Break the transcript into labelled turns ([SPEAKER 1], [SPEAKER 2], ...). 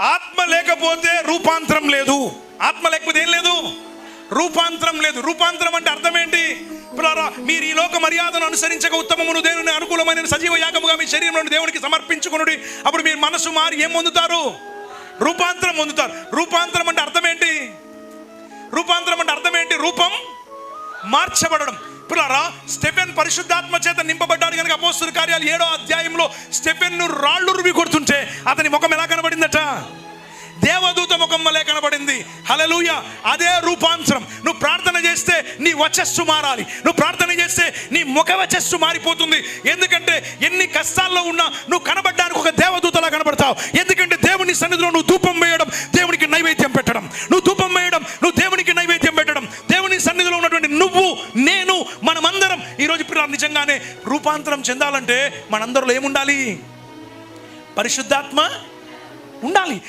[SPEAKER 1] ఆత్మ లేకపోతే రూపాంతరం లేదు. ఆత్మ లేకపోతే ఏం లేదు? రూపాంతరం లేదు. రూపాంతరం అంటే అర్థం ఏంటి? మీరు ఈ లోక మర్యాదను అనుసరించక ఉత్తమమును దేవుని అనుకూలమైన సజీవ యాగముగా మీ శరీరం దేవునికి సమర్పించుకునుడి. అప్పుడు మీ మనసు మారి ఏం పొందుతారు? రూపాంతరం పొందుతారు. రూపాంతరం అంటే అర్థం ఏంటి? రూపాంతరం అంటే అర్థం ఏంటి? రూపం మార్చబడడం. పిల్లరా స్టెఫెన్ పరిశుద్ధాత్మ చేత నింపబడ్డాడు కనుక అపోస్తుల కార్యాలు ఏడో అధ్యాయంలో స్టెఫెన్ను రాళ్ళు రువి కొడుతుంటే అతని ముఖం ఎలా దేవదూత ముఖం వలె కనబడింది. హలలుయ అదే రూపాంతరం. నువ్వు ప్రార్థన చేస్తే నీ వచ్చస్సు మారాలి. నువ్వు ప్రార్థన చేస్తే నీ ముఖ వచ్చస్సు మారిపోతుంది. ఎందుకంటే ఎన్ని కష్టాల్లో ఉన్నా నువ్వు కనబడడానికి ఒక దేవదూతలా కనబడతావు. ఎందుకంటే దేవుని సన్నిధిలో నువ్వు ధూపం వేయడం దేవునికి నైవేద్యం పెట్టడం. నువ్వు ధూపం వేయడం నువ్వు దేవునికి నైవేద్యం పెట్టడం. దేవుని సన్నిధిలో ఉన్నటువంటి నువ్వు నేను మనమందరం ఈరోజు పిల్లలు నిజంగానే రూపాంతరం చెందాలంటే మనందరిలో ఏముండాలి? పరిశుద్ధాత్మ ఉండాలి.